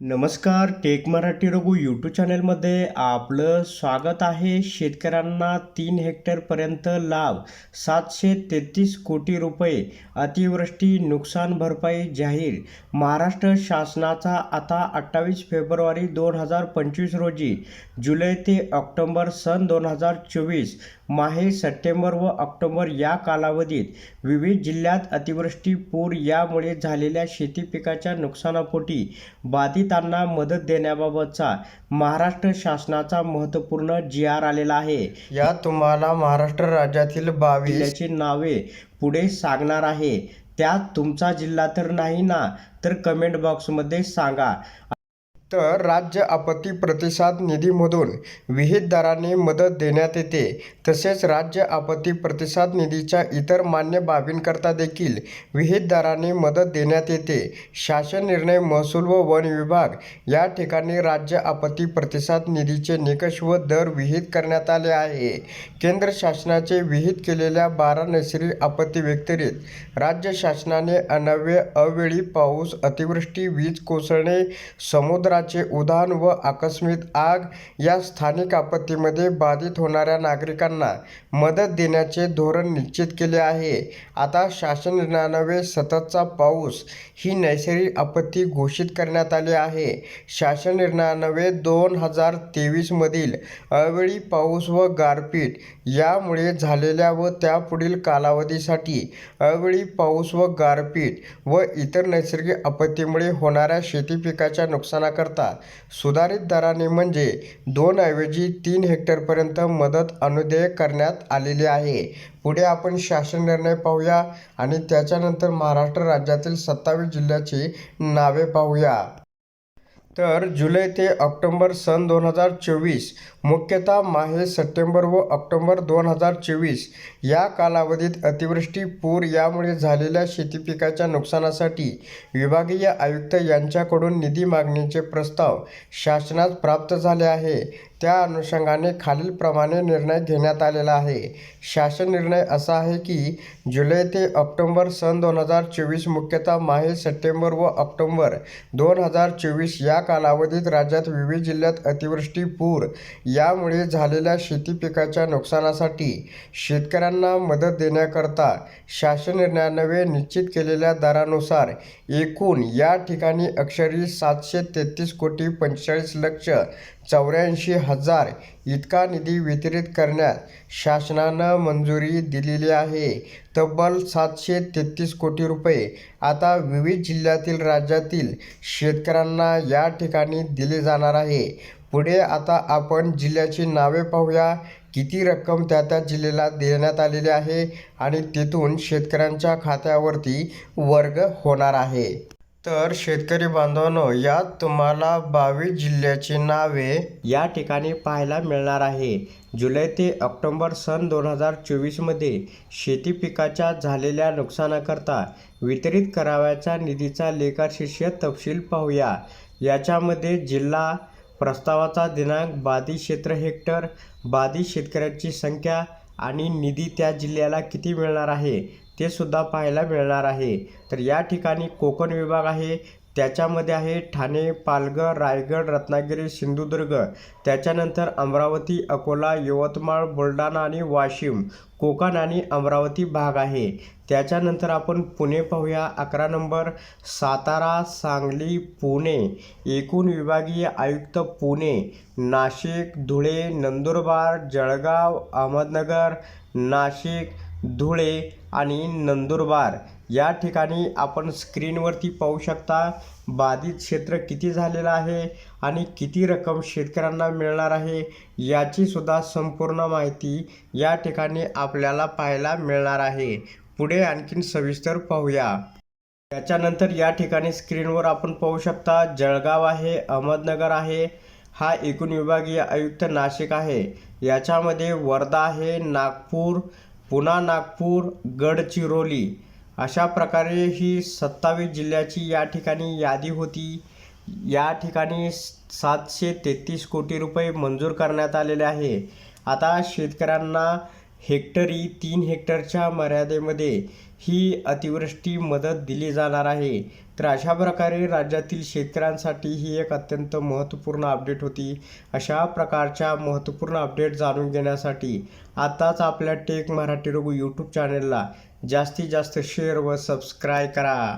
नमस्कार take Marathi Raghu YouTube चॅनलमध्ये आपलं स्वागत आहे. शेतकऱ्यांना तीन हेक्टरपर्यंत लाभ सातशे तेहतीस कोटी रुपये अतिवृष्टी नुकसान भरपाई जाहीर. महाराष्ट्र शासनाचा आता अठ्ठावीस फेब्रुवारी दोन हजार पंचवीस रोजी जुलै ते ऑक्टोंबर सन दोन हजार चोवीस माहे सप्टेंबर व ऑक्टोबर या कालावधीत विविध जिल्ह्यात अतिवृष्टी पूर यामुळे झालेल्या शेती पिकाच्या नुकसानापोटी बाधितांना मदत देण्याबाबतचा महाराष्ट्र शासनाचा महत्त्वपूर्ण जी आर आलेला आहे. या तुम्हाला महाराष्ट्र राज्यातील बावीस जिल्ह्याची नावे पुढे सांगणार आहे. त्यात तुमचा जिल्हा तर नाही ना? तर कमेंट बॉक्समध्ये सांगा. तर राज्य आपत्ती प्रतिसाद निधीमधून विहित दराने मदत देण्यात येते. तसेच राज्य आपत्ती प्रतिसाद निधीच्या इतर मान्य बाबींकरता देखील विहित दराने मदत देण्यात येते. शासन निर्णय महसूल व वन विभाग या ठिकाणी राज्य आपत्ती प्रतिसाद निधीचे निकष व दर विहित करण्यात आले आहे. केंद्र शासनाचे विहित केलेल्या बारा नैसर्गिक आपत्ती व्यतिरिक्त राज्य शासनाने अनव्य अवेळी पाऊस अतिवृष्टी वीज कोसळणे समुद्रा समुद्राचे उदाहरण व आकस्मिक आग या स्थानिक आपत्तीमध्ये बाधित होणाऱ्या नागरिकांना मदत देण्याचे धोरण निश्चित केले आहे. आता शासन निर्णयान्वये सततचा पाऊस ही नैसर्गिक आपत्ती घोषित करण्यात आली आहे. शासन निर्णयानवे दोन हजार तेवीसमधील अवेळी पाऊस व गारपीट यामुळे झालेल्या व त्यापुढील कालावधीसाठी अवेळी पाऊस व गारपीट व इतर नैसर्गिक आपत्तीमुळे होणाऱ्या शेती पिकाच्या नुकसानाकरता सुधारित दराने म्हणजे दोन ऐवजी तीन हेक्टरपर्यंत मदत अनुदेय करण्यात आलेली आहे. पुढे आपण शासन निर्णय पाहूया आणि त्याच्यानंतर महाराष्ट्र राज्यातील सत्तावीस जिल्ह्याची नावे पाहूया. तर जुलै ते ऑक्टोंबर सन दोन हजार चोवीस मुख्यतः माहे सप्टेंबर व ऑक्टोंबर दोन हजार चोवीस या कालावधीत अतिवृष्टी पूर यामुळे झालेल्या शेती पिकाच्या नुकसानासाठी विभागीय आयुक्त यांच्याकडून निधी मागणीचे प्रस्ताव शासनास प्राप्त झाले आहे. त्या अनुषंगाने खालीलप्रमाणे निर्णय घेण्यात आलेला आहे. शासन निर्णय असा आहे की जुलै ते ऑक्टोंबर सन दोन हजार चोवीस मुख्यतः माहे सप्टेंबर व ऑक्टोंबर दोन हजार चोवीस या या कालावधीत राज्यात विविध जिल्ह्यात अतिवृष्टी पूर यामुळे झालेल्या शेती पिकाच्या नुकसानासाठी शेतकऱ्यांना मदत देण्याकरता शासन निर्णयानवे निश्चित केलेल्या दरानुसार एकूण या ठिकाणी अक्षरी सातशे तेहतीस कोटी पंचेचाळीस लक्ष चौऱ्याऐंशी हजार इतका निधी वितरित करण्यास शासनानं मंजुरी दिलेली आहे. तब्बल सातशे तेहतीस कोटी रुपये आता विविध जिल्ह्यातील राज्यातील शेतकऱ्यांना या ठिकाणी दिले जाणार आहे. पुढे आता आपण जिल्ह्याची नावे पाहूया. किती रक्कम त्या त्या जिल्ह्याला देण्यात आलेली आहे आणि तिथून शेतकऱ्यांच्या खात्यावरती वर्ग होणार आहे. तर शेतकरी बांधवांनो यात तुम्हाला बावीस जिल्ह्याची नावे या ठिकाणी पाहायला मिळणार आहे. जुलै ते ऑक्टोंबर सन दोन हजार चोवीसमध्ये शेती पिकाच्या झालेल्या नुकसानाकरता वितरित करावयाच्या निधीचा लेखाशीर्ष तपशील पाहूया. याच्यामध्ये जिल्हा प्रस्तावाचा दिनांक बाधित क्षेत्र हेक्टर बाधित शेतकऱ्यांची संख्या आणि निधी त्या जिल्ह्याला किती मिळणार आहे? ते सुद्धा पाहायला मिळणार आहे. तर या ठिकाणी कोकण विभाग आहे. त्याच्यामध्ये आहे ठाणे पालघर रायगड रत्नागिरी सिंधुदुर्ग. त्याच्यानंतर अमरावती अकोला यवतमाळ बुलढाणा आणि वाशिम. कोकण आणि अमरावती भाग आहे. त्याच्यानंतर आपण पुणे पाहूया. अकरा नंबर सातारा सांगली पुणे. एकूण विभागीय आयुक्त पुणे. नाशिक धुळे नंदुरबार जळगाव अहमदनगर नाशिक धुळे आणि नंदुरबार. या ठिकाणी आपण स्क्रीनवरती पाहू शकता बाधित क्षेत्र किती झालेलं आहे आणि किती रक्कम शेतकऱ्यांना मिळणार आहे याचीसुद्धा संपूर्ण माहिती या ठिकाणी आपल्याला पाहायला मिळणार आहे. पुढे आणखीन सविस्तर पाहूया. त्याच्यानंतर या ठिकाणी स्क्रीनवर आपण पाहू शकता जळगाव आहे अहमदनगर आहे. हा एकूण विभागीय आयुक्त नाशिक आहे. याच्यामध्ये वर्धा आहे नागपूर पुन्हा नागपूर गडचिरोली अशा प्रकारे ही सत्तावीस जिल्ह्याची या ठिकाणी यादी होती. या ठिकाणी सातशे तेहतीस कोटी रुपये मंजूर करण्यात आलेले आहे. आता शेतकऱ्यांना हेक्टरी तीन हेक्टरच्या मर्यादेमध्ये ही अतिवृष्टी मदत दिली जाणार आहे. तर अशा प्रकारे राज्यातील शेतकऱ्यांसाठी ही एक अत्यंत महत्त्वपूर्ण अपडेट होती. अशा प्रकारच्या महत्त्वपूर्ण अपडेट जाणून घेण्यासाठी आताच आपल्या टेक मराठी रघु यूट्यूब चॅनलला जास्तीत जास्त शेअर व सबस्क्राईब करा.